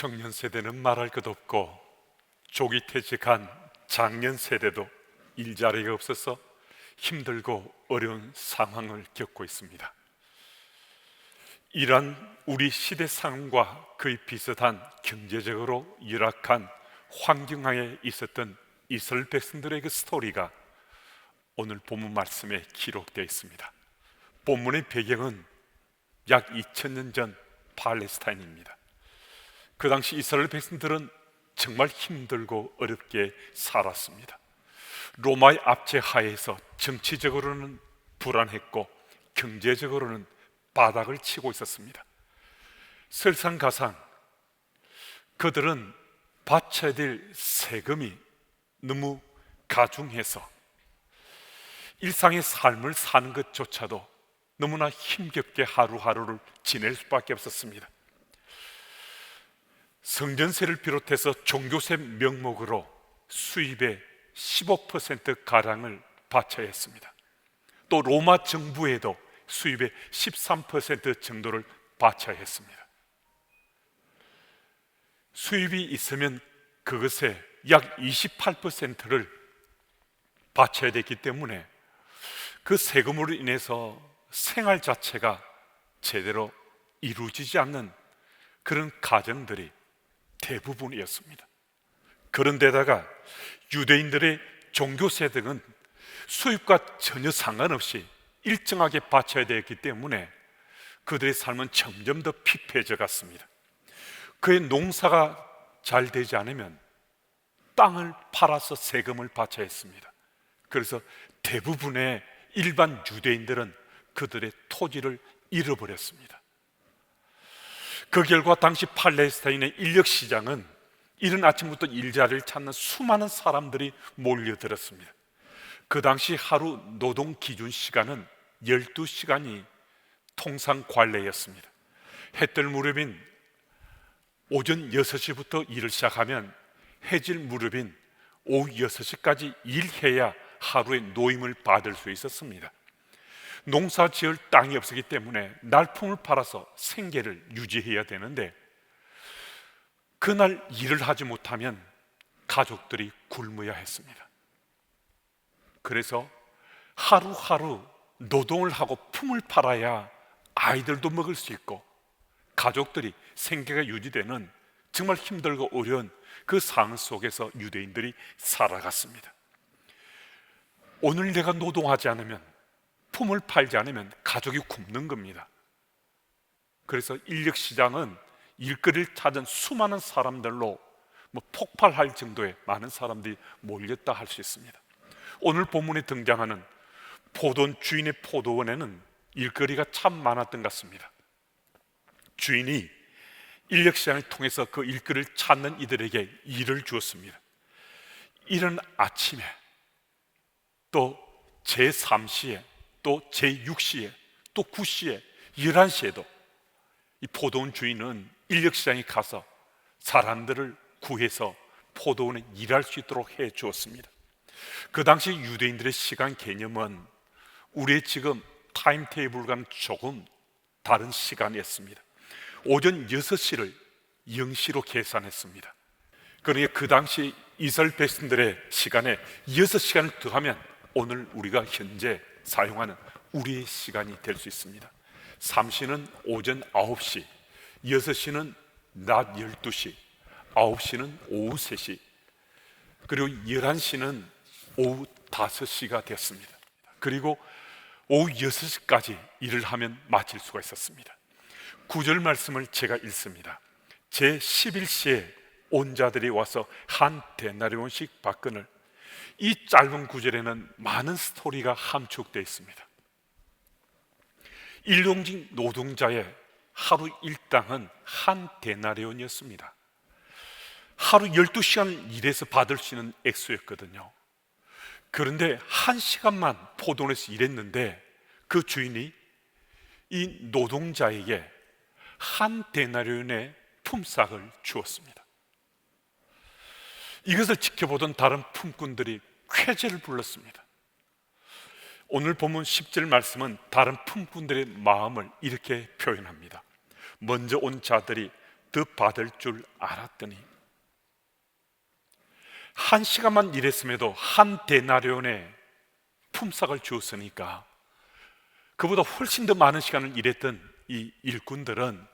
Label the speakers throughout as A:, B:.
A: 청년 세대는 말할 것 없고 조기 퇴직한 장년 세대도 일자리가 없어서 힘들고 어려운 상황을 겪고 있습니다. 이러한 우리 시대 상황과 거의 비슷한 경제적으로 열악한 환경하에 있었던 이스라엘 백성들의 그 스토리가 오늘 본문 말씀에 기록되어 있습니다. 본문의 배경은 약 2000년 전 팔레스타인입니다. 그 당시 이스라엘 백성들은 정말 힘들고 어렵게 살았습니다. 로마의 압제 하에서 정치적으로는 불안했고 경제적으로는 바닥을 치고 있었습니다. 설상가상 그들은 바쳐야 될 세금이 너무 가중해서 일상의 삶을 사는 것조차도 너무나 힘겹게 하루하루를 지낼 수밖에 없었습니다. 성전세를 비롯해서 종교세 명목으로 수입의 15% 가량을 바쳐야 했습니다. 또 로마 정부에도 수입의 13% 정도를 바쳐야 했습니다. 수입이 있으면 그것의 약 28%를 바쳐야 됐기 때문에 그 세금으로 인해서 생활 자체가 제대로 이루어지지 않는 그런 가정들이 대부분이었습니다. 그런데다가 유대인들의 종교세 등은 수입과 전혀 상관없이 일정하게 바쳐야 되었기 때문에 그들의 삶은 점점 더 피폐해져 갔습니다. 그의 농사가 잘 되지 않으면 땅을 팔아서 세금을 바쳐야 했습니다. 그래서 대부분의 일반 유대인들은 그들의 토지를 잃어버렸습니다. 그 결과 당시 팔레스타인의 인력 시장은 이른 아침부터 일자리를 찾는 수많은 사람들이 몰려들었습니다. 그 당시 하루 노동 기준 시간은 12시간이 통상 관례였습니다. 해뜰 무렵인 오전 6시부터 일을 시작하면 해질 무렵인 오후 6시까지 일해야 하루의 노임을 받을 수 있었습니다. 농사 지을 땅이 없었기 때문에 날품을 팔아서 생계를 유지해야 되는데 그날 일을 하지 못하면 가족들이 굶어야 했습니다. 그래서 하루하루 노동을 하고 품을 팔아야 아이들도 먹을 수 있고 가족들이 생계가 유지되는 정말 힘들고 어려운 그 상황 속에서 유대인들이 살아갔습니다. 오늘 내가 노동하지 않으면 품을 팔지 않으면 가족이 굶는 겁니다. 그래서 인력 시장은 일거리를 찾은 수많은 사람들로 뭐 폭발할 정도의 많은 사람들이 몰렸다 할 수 있습니다. 오늘 본문에 등장하는 포돈 주인의 포도원에는 일거리가 참 많았던 것 같습니다. 주인이 인력 시장을 통해서 그 일거리를 찾는 이들에게 일을 주었습니다. 이른 아침에 또 제3시에 또 제6시에 또 9시에 11시에도 이 포도원 주인은 인력 시장에 가서 사람들을 구해서 포도원에 일할 수 있도록 해 주었습니다. 그 당시 유대인들의 시간 개념은 우리의 지금 타임 테이블과는 조금 다른 시간이었습니다. 오전 6시를 0시로 계산했습니다. 그러니까 그 당시 이스라엘 백성들의 시간에 6시간을 더하면 오늘 우리가 현재 사용하는 우리의 시간이 될 수 있습니다. 3시는 오전 9시, 6시는 낮 12시, 9시는 오후 3시, 그리고 11시는 오후 5시가 됐습니다. 그리고 오후 6시까지 일을 하면 마칠 수가 있었습니다. 구절 말씀을 제가 읽습니다. 제 11시에 온 자들이 와서 한 데나리온씩 받건을 이 짧은 구절에는 많은 스토리가 함축되어 있습니다. 일용직 노동자의 하루 일당은 한 데나리온이었습니다. 하루 12시간 일해서 받을 수 있는 액수였거든요. 그런데 한 시간만 포도원에서 일했는데 그 주인이 이 노동자에게 한 데나리온의 품삯을 주었습니다. 이것을 지켜보던 다른 품꾼들이 쾌재를 불렀습니다. 오늘 본문 10절 말씀은 다른 품꾼들의 마음을 이렇게 표현합니다. 먼저 온 자들이 더 받을 줄 알았더니 한 시간만 일했음에도 한 데나리온의 품삯을 주었으니까 그보다 훨씬 더 많은 시간을 일했던 이 일꾼들은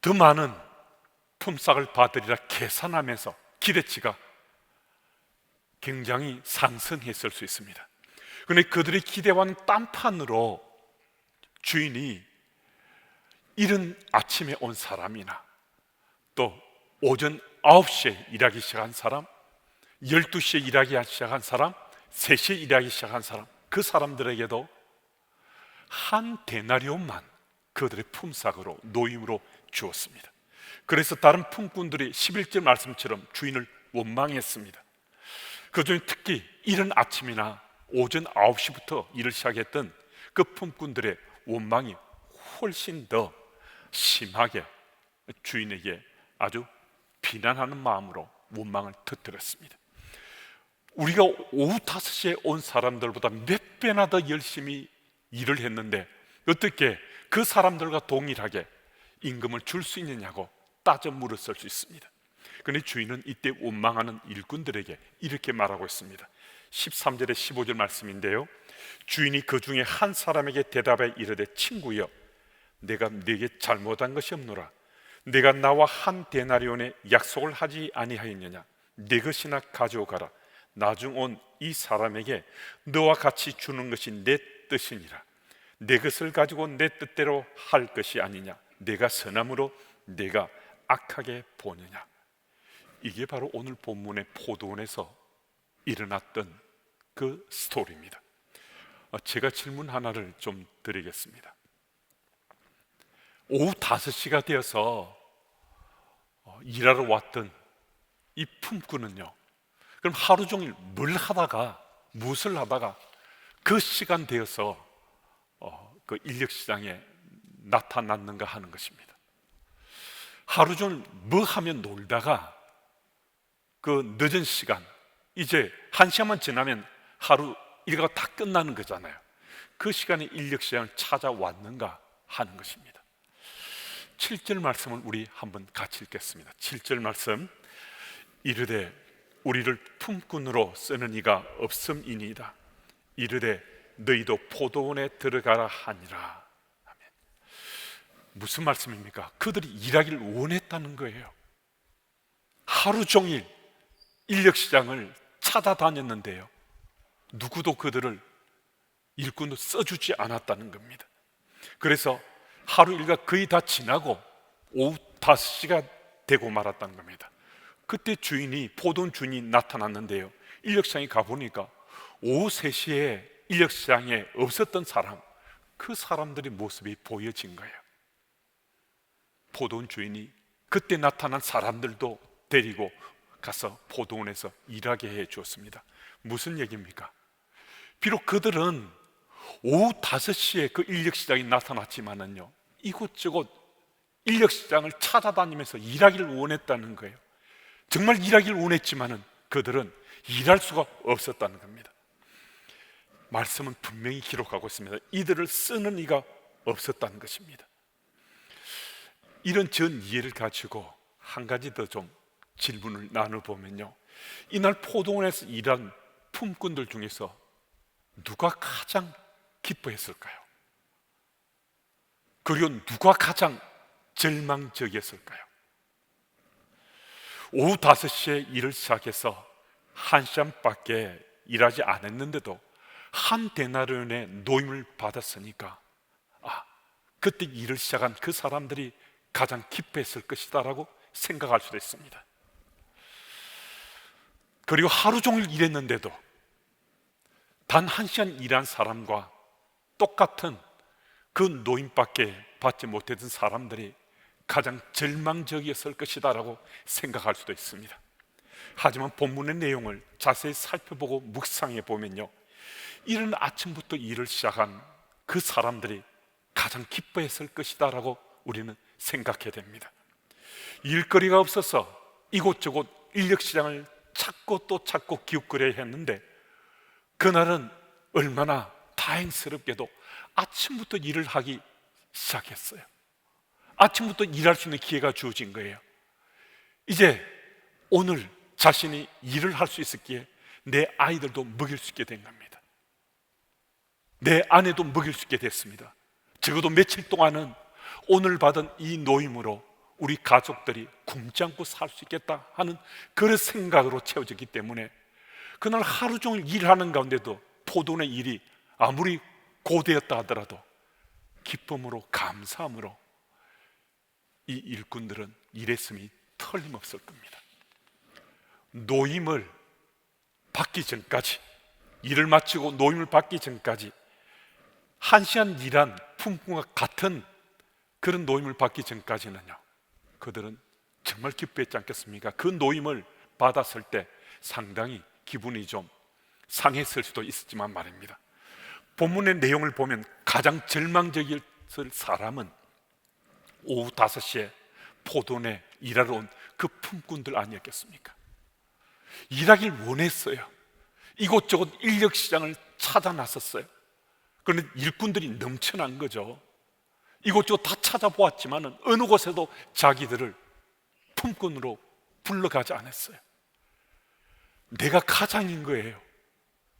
A: 더 많은 품삯을 받으리라 계산하면서 기대치가 굉장히 상승했을 수 있습니다. 그런데 그들의 기대와는 딴판으로 주인이 이른 아침에 온 사람이나 또 오전 9시에 일하기 시작한 사람, 12시에 일하기 시작한 사람, 3시에 일하기 시작한 사람, 그 사람들에게도 한 데나리온만 그들의 품삯으로 노임으로 주었습니다. 그래서 다른 품꾼들이 11절 말씀처럼 주인을 원망했습니다. 그 중에 특히 이른 아침이나 오전 9시부터 일을 시작했던 그 품꾼들의 원망이 훨씬 더 심하게 주인에게 아주 비난하는 마음으로 원망을 터뜨렸습니다. 우리가 오후 5시에 온 사람들보다 몇 배나 더 열심히 일을 했는데 어떻게 그 사람들과 동일하게 임금을 줄 수 있느냐고 따져 물었을 수 있습니다. 그런데 주인은 이때 원망하는 일꾼들에게 이렇게 말하고 있습니다. 13절에 15절 말씀인데요. 주인이 그 중에 한 사람에게 대답해 이르되 친구여 내가 네게 잘못한 것이 없노라 내가 나와 한 데나리온의 약속을 하지 아니하였느냐 네 것이나 가져가라 나중 온 이 사람에게 너와 같이 주는 것이 내 뜻이니라 내 것을 가지고 내 뜻대로 할 것이 아니냐 내가 선함으로 내가 악하게 보느냐? 이게 바로 오늘 본문의 포도원에서 일어났던 그 스토리입니다. 어, 제가 질문 하나를 좀 드리겠습니다. 오후 5시가 되어서 어, 일하러 왔던 이 품꾼은요 그럼 하루 종일 뭘 하다가 무엇을 하다가 그 시간 되어서 어, 그 인력 시장에 나타났는가 하는 것입니다. 하루 종일 뭐 하면 놀다가 그 늦은 시간 이제 한 시간만 지나면 하루 일과가 다 끝나는 거잖아요. 그 시간에 인력 시장을 찾아왔는가 하는 것입니다. 7절 말씀을 우리 한번 같이 읽겠습니다. 7절 말씀 이르되 우리를 품꾼으로 쓰는 이가 없음이니이다. 이르되 너희도 포도원에 들어가라 하니라. 무슨 말씀입니까? 그들이 일하기를 원했다는 거예요. 하루 종일 인력 시장을 찾아다녔는데요. 누구도 그들을 일꾼도 써주지 않았다는 겁니다. 그래서 하루 일과 거의 다 지나고 오후 5시가 되고 말았다는 겁니다. 그때 주인이 포돈 주인이 나타났는데요. 인력시장에 가보니까 오후 3시에 인력시장에 없었던 사람 그 사람들의 모습이 보여진 거예요. 포돈 주인이 그때 나타난 사람들도 데리고 가서 포도원에서 일하게 해 주었습니다. 무슨 얘기입니까? 비록 그들은 오후 5시에 그 인력시장이 나타났지만은요, 이곳저곳 인력시장을 찾아다니면서 일하기를 원했다는 거예요. 정말 일하기를 원했지만은 그들은 일할 수가 없었다는 겁니다. 말씀은 분명히 기록하고 있습니다. 이들을 쓰는 이가 없었다는 것입니다. 이런 전 이해를 가지고 한 가지 더 좀 질문을 나눠보면요. 이날 포동원에서 일한 품꾼들 중에서 누가 가장 기뻐했을까요? 그리고 누가 가장 절망적이었을까요? 오후 5시에 일을 시작해서 한 시간 밖에 일하지 않았는데도 한 데나리온의 노임을 받았으니까 아, 그때 일을 시작한 그 사람들이 가장 기뻐했을 것이다라고 생각할 수도 있습니다. 그리고 하루 종일 일했는데도 단 한 시간 일한 사람과 똑같은 그 노임밖에 받지 못했던 사람들이 가장 절망적이었을 것이다라고 생각할 수도 있습니다. 하지만 본문의 내용을 자세히 살펴보고 묵상해 보면요. 이른 아침부터 일을 시작한 그 사람들이 가장 기뻐했을 것이다라고 우리는 생각해야 됩니다. 일거리가 없어서 이곳저곳 인력 시장을 찾고 또 찾고 기웃거려야 했는데 그날은 얼마나 다행스럽게도 아침부터 일을 하기 시작했어요. 아침부터 일할 수 있는 기회가 주어진 거예요. 이제 오늘 자신이 일을 할 수 있었기에 내 아이들도 먹일 수 있게 된 겁니다. 내 아내도 먹일 수 있게 됐습니다. 적어도 며칠 동안은 오늘 받은 이 노임으로 우리 가족들이 굶지 않고 살 수 있겠다 하는 그런 생각으로 채워졌기 때문에 그날 하루 종일 일하는 가운데도 포도의 일이 아무리 고되었다 하더라도 기쁨으로 감사함으로 이 일꾼들은 일했음이 틀림없을 겁니다. 노임을 받기 전까지 일을 마치고 노임을 받기 전까지 한 시간 일한 품꾼과 같은 그런 노임을 받기 전까지는요 그들은 정말 기뻐했지 않겠습니까? 그 노임을 받았을 때 상당히 기분이 좀 상했을 수도 있었지만 말입니다 본문의 내용을 보면 가장 절망적일 사람은 오후 5시에 포도내 일하러 온 그 품꾼들 아니었겠습니까? 일하길 원했어요. 이곳저곳 인력 시장을 찾아 나섰어요. 그런데 일꾼들이 넘쳐난 거죠. 이곳저곳 다 찾아보았지만 어느 곳에도 자기들을 품꾼으로 불러가지 않았어요. 내가 가장인 거예요.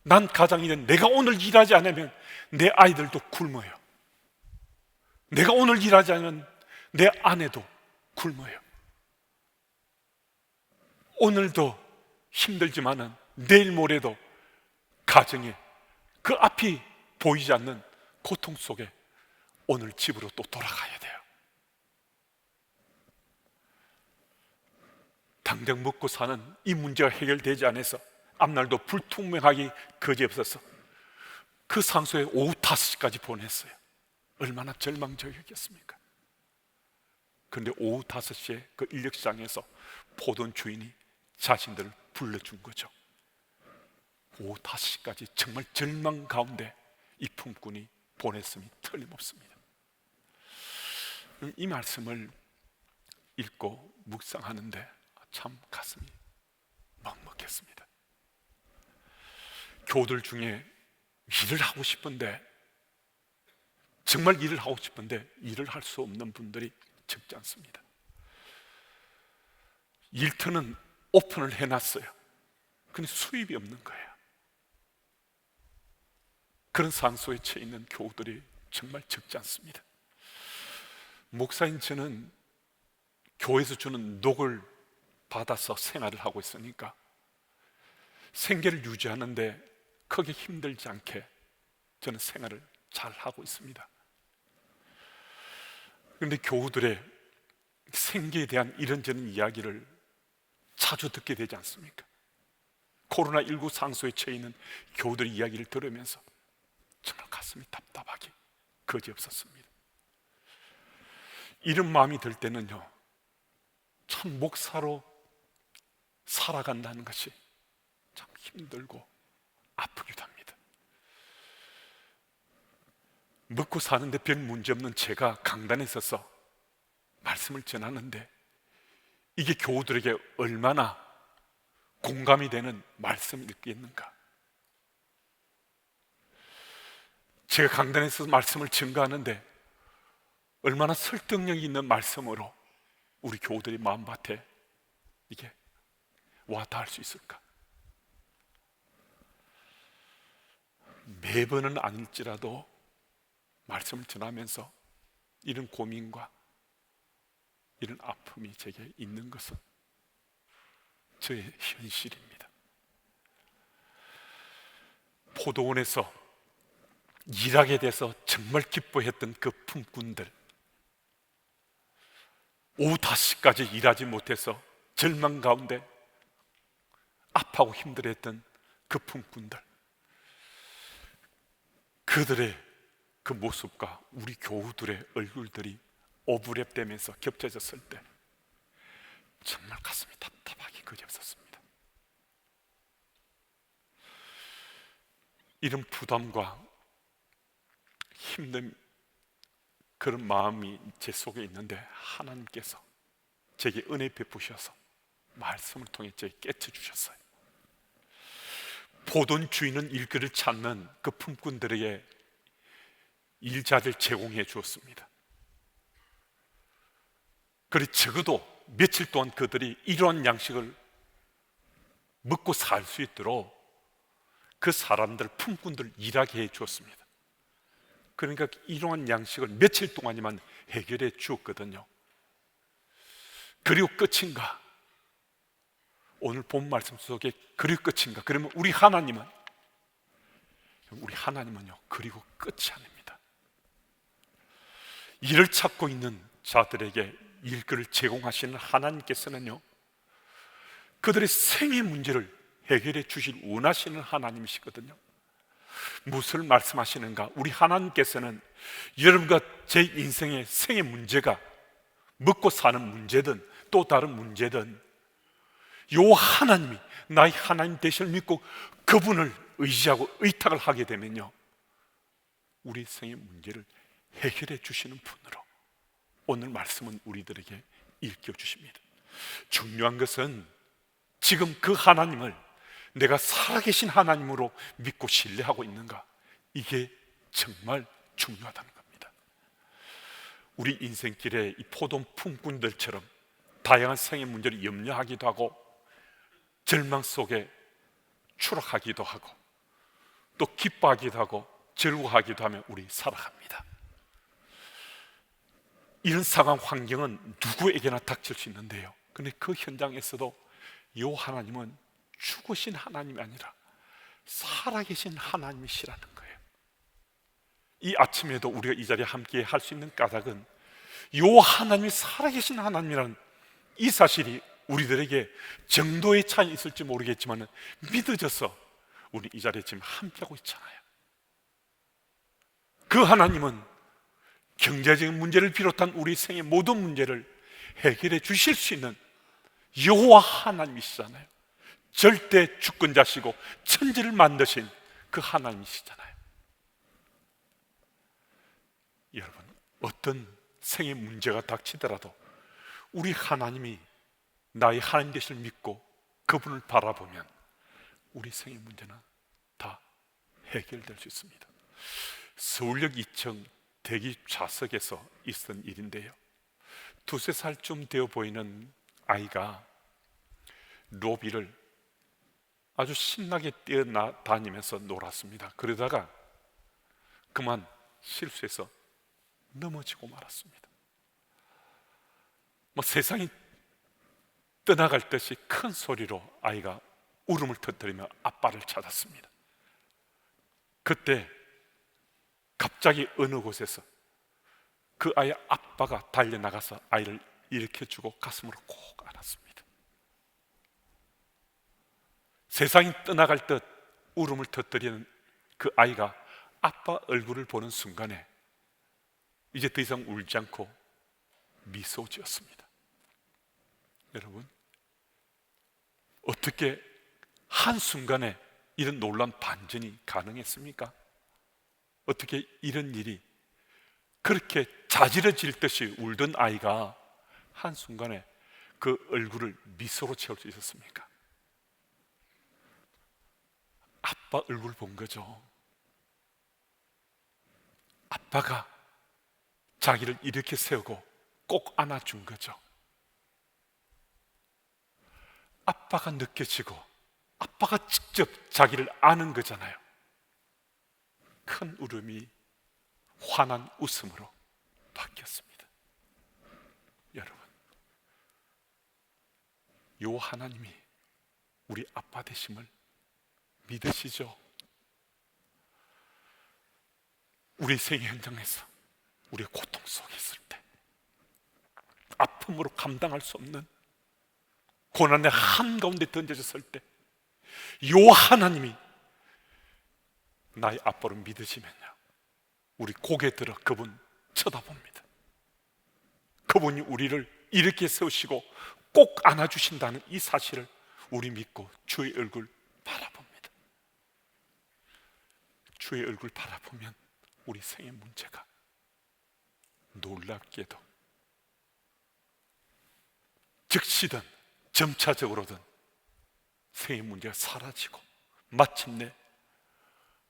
A: 난 가장이든 내가 오늘 일하지 않으면 내 아이들도 굶어요. 내가 오늘 일하지 않으면 내 아내도 굶어요. 오늘도 힘들지만은 내일 모레도 가정에 그 앞이 보이지 않는 고통 속에 오늘 집으로 또 돌아가야 돼요. 당장 먹고 사는 이 문제가 해결되지 않아서 앞날도 불투명하기 거지없어서 그 상소에 오후 5시까지 보냈어요. 얼마나 절망적이었겠습니까? 그런데 오후 5시에 그 인력시장에서 포돈 주인이 자신들을 불러준 거죠. 오후 5시까지 정말 절망 가운데 이 품꾼이 보냈음이 틀림없습니다. 이 말씀을 읽고 묵상하는데 참 가슴이 먹먹했습니다. 교들 중에 일을 하고 싶은데 정말 일을 하고 싶은데 일을 할 수 없는 분들이 적지 않습니다. 일터는 오픈을 해놨어요. 근데 수입이 없는 거예요. 그런 상소에 처해 있는 교우들이 정말 적지 않습니다. 목사인 저는 교회에서 주는 녹을 받아서 생활을 하고 있으니까 생계를 유지하는데 크게 힘들지 않게 저는 생활을 잘 하고 있습니다. 그런데 교우들의 생계에 대한 이런저런 이야기를 자주 듣게 되지 않습니까? 코로나19 상소에 처해 있는 교우들의 이야기를 들으면서 정말 가슴이 답답하게 거지없었습니다. 이런 마음이 들 때는요, 참 목사로 살아간다는 것이 참 힘들고 아프기도 합니다. 먹고 사는데 별 문제 없는 제가 강단에 서서 말씀을 전하는데 이게 교우들에게 얼마나 공감이 되는 말씀이겠는가? 제가 강단에서 말씀을 증거하는데 얼마나 설득력 있는 말씀으로 우리 교우들이 마음밭에 이게 와 닿을 수 있을까? 매번은 아닐지라도 말씀을 전하면서 이런 고민과 이런 아픔이 제게 있는 것은 저의 현실입니다. 포도원에서 일하게 돼서 정말 기뻐했던 그 품꾼들 오후 5시까지 일하지 못해서 절망 가운데 아파하고 힘들어했던 그 품꾼들 그들의 그 모습과 우리 교우들의 얼굴들이 오브랩되면서 겹쳐졌을 때 정말 가슴이 답답하기 그지없었습니다. 이런 부담과 힘든 그런 마음이 제 속에 있는데 하나님께서 제게 은혜 베푸셔서 말씀을 통해 제게 깨쳐 주셨어요. 보돈 주인은 일거를 찾는 그 품꾼들에게 일자리를 제공해 주었습니다. 그리 적어도 며칠 동안 그들이 이러한 양식을 먹고 살 수 있도록 그 사람들 품꾼들 일하게 해 주었습니다. 그러니까 이러한 양식을 며칠 동안이만 해결해 주었거든요. 그리고 끝인가? 오늘 본 말씀 속에 그리고 끝인가? 그러면 우리 하나님은 우리 하나님은요 그리고 끝이 아닙니다. 일을 찾고 있는 자들에게 일거를 제공하시는 하나님께서는요 그들의 생의 문제를 해결해 주실 원하시는 하나님이시거든요. 무엇을 말씀하시는가? 우리 하나님께서는 여러분과 제 인생의 생의 문제가 먹고 사는 문제든 또 다른 문제든 요 하나님이 나의 하나님 되실 믿고 그분을 의지하고 의탁을 하게 되면요 우리 생의 문제를 해결해 주시는 분으로 오늘 말씀은 우리들에게 일깨워 주십니다 중요한 것은 지금 그 하나님을 내가 살아계신 하나님으로 믿고 신뢰하고 있는가 이게 정말 중요하다는 겁니다 우리 인생길에 이 포동 품꾼들처럼 다양한 생의 문제를 염려하기도 하고 절망 속에 추락하기도 하고 또 기뻐하기도 하고 즐거워하기도 하며 우리 살아갑니다. 이런 상황 환경은 누구에게나 닥칠 수 있는데요. 근데 그 현장에서도 요 하나님은 죽으신 하나님이 아니라 살아계신 하나님이시라는 거예요. 이 아침에도 우리가 이 자리에 함께 할 수 있는 까닭은 요 하나님이 살아계신 하나님이라는 이 사실이 우리들에게 정도의 차이 있을지 모르겠지만 믿어져서 우리 이 자리에 지금 함께하고 있잖아요. 그 하나님은 경제적인 문제를 비롯한 우리 생의 모든 문제를 해결해 주실 수 있는 여호와 하나님이시잖아요. 절대 주권자시고 천지를 만드신 그 하나님이시잖아요. 여러분, 어떤 생의 문제가 닥치더라도 우리 하나님이 나의 하나님 되실 믿고 그분을 바라보면 우리 생의 문제는 다 해결될 수 있습니다. 서울역 2층 대기 좌석에서 있었던 일인데요. 두세 살쯤 되어 보이는 아이가 로비를 아주 신나게 뛰어다니면서 놀았습니다. 그러다가 그만 실수해서 넘어지고 말았습니다. 뭐 세상이 떠나갈 듯이 큰 소리로 아이가 울음을 터뜨리며 아빠를 찾았습니다. 그때 갑자기 어느 곳에서 그 아이의 아빠가 달려나가서 아이를 일으켜주고 가슴으로 꼭 안았습니다. 세상이 떠나갈 듯 울음을 터뜨리는 그 아이가 아빠 얼굴을 보는 순간에 이제 더 이상 울지 않고 미소 지었습니다. 여러분, 어떻게 한순간에 이런 놀란 반전이 가능했습니까? 어떻게 이런 일이 그렇게 자지러질 듯이 울던 아이가 한순간에 그 얼굴을 미소로 채울 수 있었습니까? 아빠 얼굴 본 거죠. 아빠가 자기를 이렇게 세우고 꼭 안아준 거죠. 아빠가 느껴지고 아빠가 직접 자기를 아는 거잖아요. 큰 울음이 환한 웃음으로 바뀌었습니다. 여러분, 요 하나님이 우리 아빠 되심을 믿으시죠? 우리 생의 현장에서 우리의 고통 속에 있을 때 아픔으로 감당할 수 없는 고난의 한가운데 던져졌을 때 요 하나님이 나의 아빠로 믿으시면요 우리 고개 들어 그분 쳐다봅니다 그분이 우리를 이렇게 세우시고 꼭 안아주신다는 이 사실을 우리 믿고 주의 얼굴 바라봅니다 주의 얼굴 바라보면 우리 생의 문제가 놀랍게도 즉시든 점차적으로든 생의 문제가 사라지고 마침내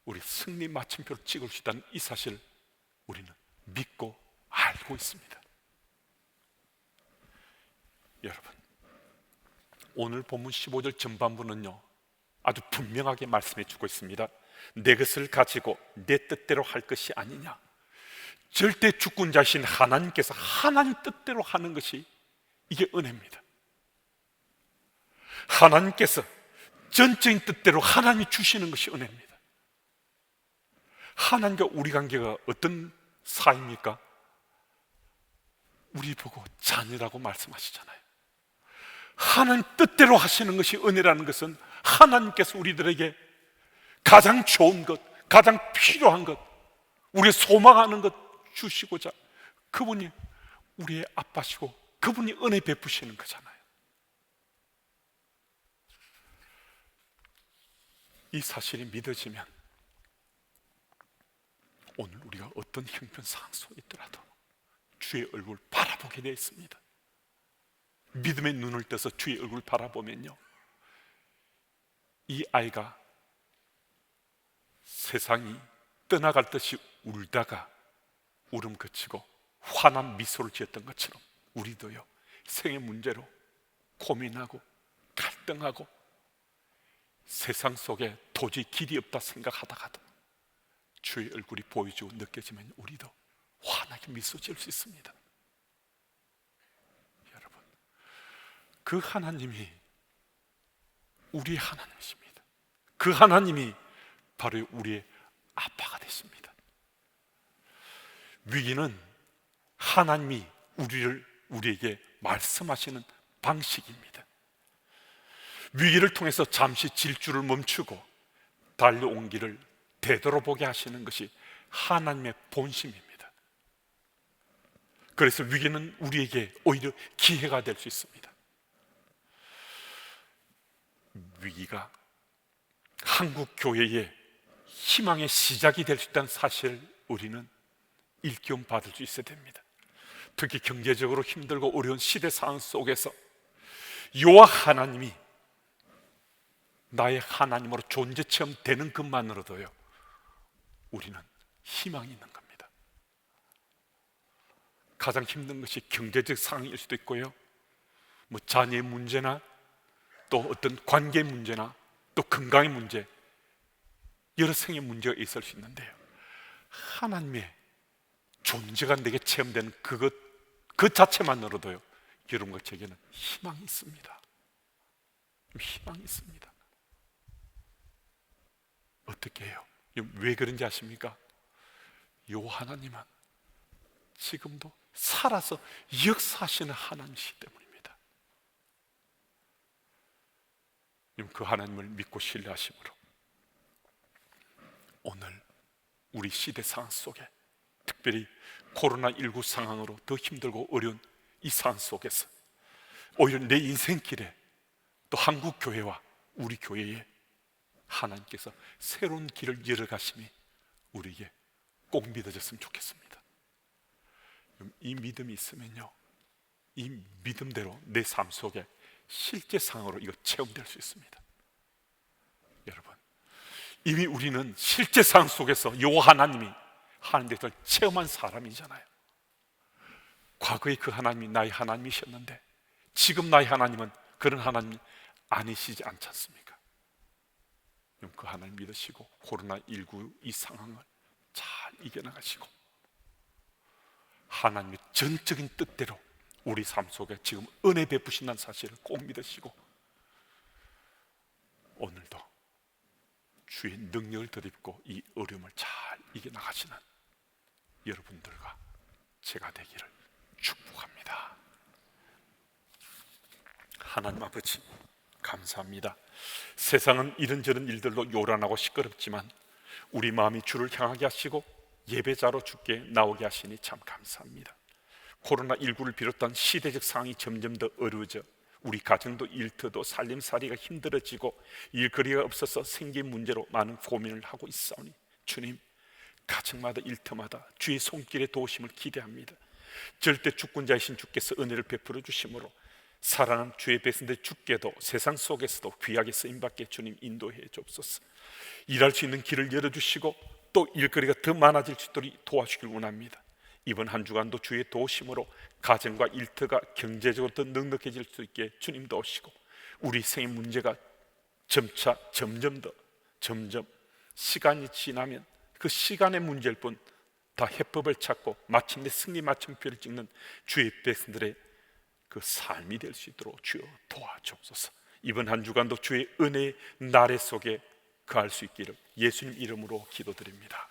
A: 우리 승리 마침표를 찍을 수 있다는 이 사실을 우리는 믿고 알고 있습니다. 여러분 오늘 본문 15절 전반부는요 아주 분명하게 말씀해 주고 있습니다 내 것을 가지고 내 뜻대로 할 것이 아니냐 절대 주권 자신 하나님께서 하나님 뜻대로 하는 것이 이게 은혜입니다 하나님께서 전적인 뜻대로 하나님이 주시는 것이 은혜입니다 하나님과 우리 관계가 어떤 사이입니까? 우리 보고 자녀라고 말씀하시잖아요. 하나님 뜻대로 하시는 것이 은혜라는 것은 하나님께서 우리들에게 가장 좋은 것, 가장 필요한 것, 우리가 소망하는 것 주시고자 그분이 우리의 아빠시고 그분이 은혜 베푸시는 거잖아요. 이 사실이 믿어지면 오늘 우리가 어떤 형편상 속에 있더라도 주의 얼굴 바라보게 되어 있습니다. 믿음의 눈을 떠서 주의 얼굴 바라보면요. 이 아이가 세상이 떠나갈 듯이 울다가 울음 그치고 환한 미소를 지었던 것처럼 우리도요 생의 문제로 고민하고 갈등하고 세상 속에 도저히 길이 없다 생각하다가도 주의 얼굴이 보여주고 느껴지면 우리도 환하게 미소 지을 수 있습니다. 여러분, 그 하나님이 우리의 하나님이십니다. 그 하나님이 바로 우리의 아빠가 되십니다. 위기는 하나님이 우리를 우리에게 말씀하시는 방식입니다. 위기를 통해서 잠시 질주를 멈추고 달려온 길을 되돌아보게 하시는 것이 하나님의 본심입니다. 그래서 위기는 우리에게 오히려 기회가 될 수 있습니다. 위기가 한국 교회의 희망의 시작이 될 수 있다는 사실을 우리는 일깨움 받을 수 있어야 됩니다. 특히 경제적으로 힘들고 어려운 시대 상황 속에서 여호와 하나님이 나의 하나님으로 존재 체험되는 것만으로도요 우리는 희망이 있는 겁니다. 가장 힘든 것이 경제적 상황일 수도 있고요. 뭐 자녀의 문제나 또 어떤 관계 문제나 또 건강의 문제 여러 생의 문제가 있을 수 있는데요. 하나님의 존재가 내게 체험되는 그것 그 자체만으로도요. 여러분과 제게는 희망이 있습니다. 희망이 있습니다. 어떻게 해요? 왜 그런지 아십니까? 요 하나님은 지금도 살아서 역사하시는 하나님이기 때문입니다. 그 하나님을 믿고 신뢰하심으로 오늘 우리 시대 상황 속에 특별히 코로나19 상황으로 더 힘들고 어려운 이 상황 속에서 오히려 내 인생길에 또 한국 교회와 우리 교회에 하나님께서 새로운 길을 열어가심이 우리에게 꼭 믿어졌으면 좋겠습니다. 이 믿음이 있으면요, 이 믿음대로 내 삶 속에 실제 상황으로 이거 체험될 수 있습니다. 이미 우리는 실제 상황 속에서 요 하나님이 하는 데서 체험한 사람이잖아요. 과거에 그 하나님이 나의 하나님이셨는데 지금 나의 하나님은 그런 하나님 아니시지 않지 않습니까? 그 하나님 믿으시고 코로나19 이 상황을 잘 이겨나가시고 하나님의 전적인 뜻대로 우리 삶 속에 지금 은혜 베푸신다는 사실을 꼭 믿으시고 오늘도 주의 능력을 드립고 이 어려움을 잘 이겨나가시는 여러분들과 제가 되기를 축복합니다. 하나님 아버지 감사합니다. 세상은 이런저런 일들로 요란하고 시끄럽지만 우리 마음이 주를 향하게 하시고 예배자로 주께 나오게 하시니 참 감사합니다. 코로나 19를 비롯한 시대적 상황이 점점 더 어려워져 우리 가정도 일터도 살림살이가 힘들어지고 일거리가 없어서 생긴 문제로 많은 고민을 하고 있사오니 주님 가정마다 일터마다 주의 손길의 도우심을 기대합니다. 절대 주권자이신 주께서 은혜를 베풀어 주심으로 살아난 주의 백성들 죽게도 세상 속에서도 귀하게 쓰임받게 주님 인도해 주옵소서 일할 수 있는 길을 열어주시고 또 일거리가 더 많아질 수 있도록 도와주길 원합니다 이번 한 주간도 주의 도심으로 가정과 일터가 경제적으로 더 넉넉해질 수 있게 주님 도우시고 우리 생의 문제가 점차 점점 더 점점 시간이 지나면 그 시간의 문제일 뿐 다 해법을 찾고 마침내 승리 마침표를 찍는 주의 백성들의 그 삶이 될 수 있도록 주여 도와주옵소서. 이번 한 주간도 주의 은혜의 나래 속에 거할 수 있기를 예수님 이름으로 기도드립니다.